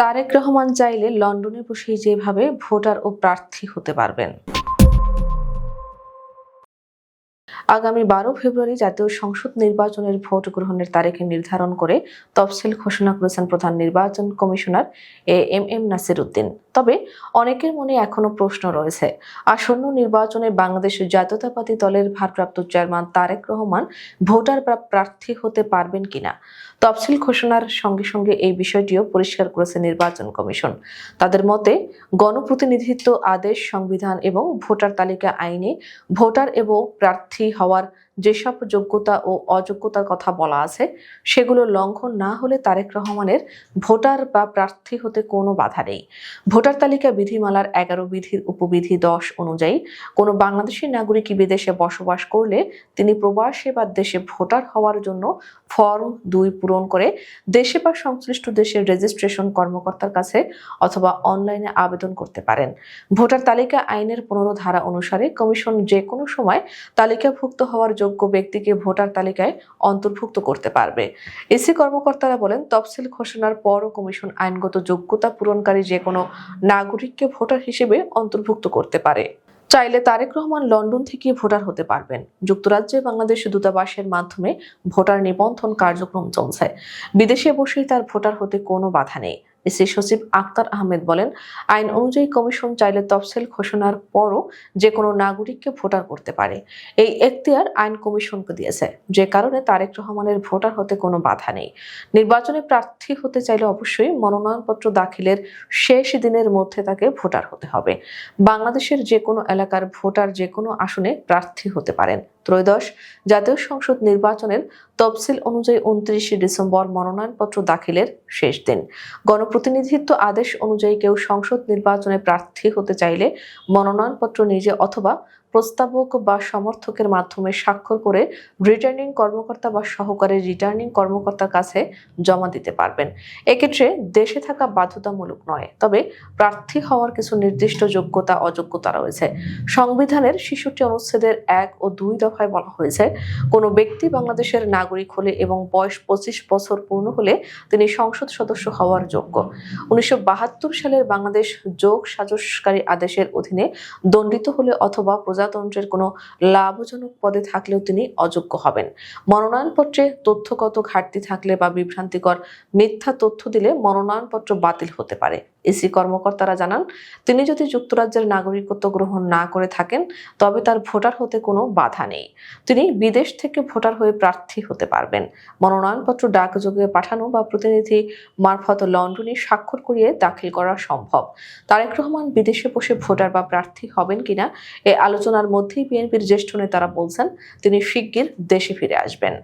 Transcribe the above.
তারেক রহমান চাইলে লন্ডনে বসেই যেভাবে ভোটার ও প্রার্থী হতে পারবেন। আগামী বারো ফেব্রুয়ারি জাতীয় সংসদ নির্বাচনের ভোট গ্রহণের তারিখে নির্ধারণ করে তফসিল ঘোষণা করেছেন প্রধান নির্বাচন commissioner A M M Nasir Uddin. তবে অনেকের মনে এখনও প্রশ্ন রয়েছে, আসন্ন নির্বাচনে বাংলাদেশের জাতীয়তাবাদী দলের ভারপ্রাপ্ত চেয়ারম্যান তারেক রহমান ভোটার বা প্রার্থী হতে পারবেন কিনা? তফসিল ঘোষণার সঙ্গে সঙ্গে এই বিষয়টিও পরিষ্কার করেছে নির্বাচন কমিশন। তাদের মতে, গণপ্রতিনিধিত্ব আদেশ, সংবিধান এবং ভোটার তালিকা আইনে ভোটার এবং প্রার্থী হওয়ার যেসব যোগ্যতা ও অযোগ্যতার কথা বলা আছে, সেগুলো লঙ্ঘন না হলে তারেক রহমানের ভোটার বা প্রার্থী হতে কোনো বাধা নেই। ভোটার তালিকা বিধিমালার এগারো বিধির উপবিধি দশ অনুযায়ী, কোনো বাংলাদেশি নাগরিক বিদেশে বসবাস করলে তিনি প্রবাসী বা দেশে ভোটার হওয়ার জন্য ফর্ম দুই পূরণ করে দেশে বা সংশ্লিষ্ট দেশের রেজিস্ট্রেশন কর্মকর্তার কাছে অথবা অনলাইনে আবেদন করতে পারেন। ভোটার তালিকা আইনের পনেরো ধারা অনুসারে কমিশন যে কোনো সময় তালিকাভুক্ত হওয়ার যোগ্য ব্যক্তিকে ভোটার তালিকায় অন্তর্ভুক্ত করতে পারবে। এসি কর্মকর্তারা বলেন, তফসিল ঘোষণার পরও কমিশন আইনগত যোগ্যতা পূরণকারী যে কোনো নাগরিককে ভোটার হিসেবে অন্তর্ভুক্ত করতে পারে। চাইলে তারেক রহমান লন্ডন থেকে ভোটার হতে পারবেন। যুক্তরাজ্যে বাংলাদেশ দূতাবাসের মাধ্যমে ভোটার নিবন্ধন কার্যক্রম চলছে। বিদেশে বসেই তার ভোটার হতে কোনো বাধা নেই। এসি সচিব আক্তার আহমেদ বলেন, আইন অনুযায়ী কমিশন চাইলে তফসিল ঘোষণার পরও যে কোনো নাগরিককে ভোটার করতে পারে। এই এখতিয়ার আইন কমিশনকে দিয়েছে। যে কারণে তারেক রহমানের ভোটার হতে কোনো বাধা নেই। নির্বাচনে প্রার্থী হতে চাইলে অবশ্যই মনোনয়নপত্র দাখিলের শেষ দিনের মধ্যে তাকে ভোটার হতে হবে। বাংলাদেশের যে কোনো এলাকার ভোটার যে কোনো আসনে প্রার্থী হতে পারেন। ত্রয়োদশ জাতীয় সংসদ নির্বাচনের তফসিল অনুযায়ী উনত্রিশে ডিসেম্বর মনোনয়নপত্র দাখিলের শেষ দিন। গণপ্রতিনিধিত্ব আদেশ অনুযায়ী কেউ সংসদ নির্বাচনে প্রার্থী হতে চাইলে মনোনয়নপত্র নিজে অথবা প্রস্তাবক বা সমর্থকের মাধ্যমে স্বাক্ষর করে রিটার্নিং কর্মকর্তা বা সহকারী রিটার্নিং কর্মকর্তার কাছে জমা দিতে পারবেন। এক্ষেত্রে দেশে থাকা বাধ্যতামূলক নয়, তবে প্রার্থী হওয়ার কিছু নির্দিষ্ট যোগ্যতা, অযোগ্যতা রয়েছে। সংবিধানের শিশুটি অনুচ্ছেদের এক ও দুই দফায় বলা হয়েছে, কোনো ব্যক্তি বাংলাদেশের নাগরিক হলে এবং বয়স পঁচিশ বছর পূর্ণ হলে তিনি সংসদ সদস্য হওয়ার যোগ্য। উনিশশো বাহাত্তর সালের বাংলাদেশ যোগ সাজসকারী আদেশের অধীনে দণ্ডিত হলে অথবা প্রজাতন্ত্রের কোনো লাভজনক পদে থাকলেও তিনি অযোগ্য হবেন। মনোনয়নপত্রে তথ্যগত ঘাটতি থাকলে বা বিভ্রান্তিকর মিথ্যা তথ্য দিলে মনোনয়নপত্র বাতিল হতে পারে। এসি কর্মকর্তারা জানান, তিনি যদি যুক্তরাজ্যের নাগরিকত্ব গ্রহণ না করে থাকেন, তবে তার ভোটার হতে কোনো বাধা নেই। তিনি বিদেশ থেকে ভোটার হয়ে প্রার্থী হতে পারবেন। মনোনয়নপত্র ডাকযোগে পাঠানো বা প্রতিনিধি মারফত লন্ডনে স্বাক্ষর করিয়ে দাখিল করা সম্ভব। তারেক রহমান বিদেশে বসে ভোটার বা প্রার্থী হবেন কিনা, এ আলোচনার মধ্যেই বিএনপির জ্যেষ্ঠ নেতারা বলছেন, তিনি শিগগির দেশে ফিরে আসবেন।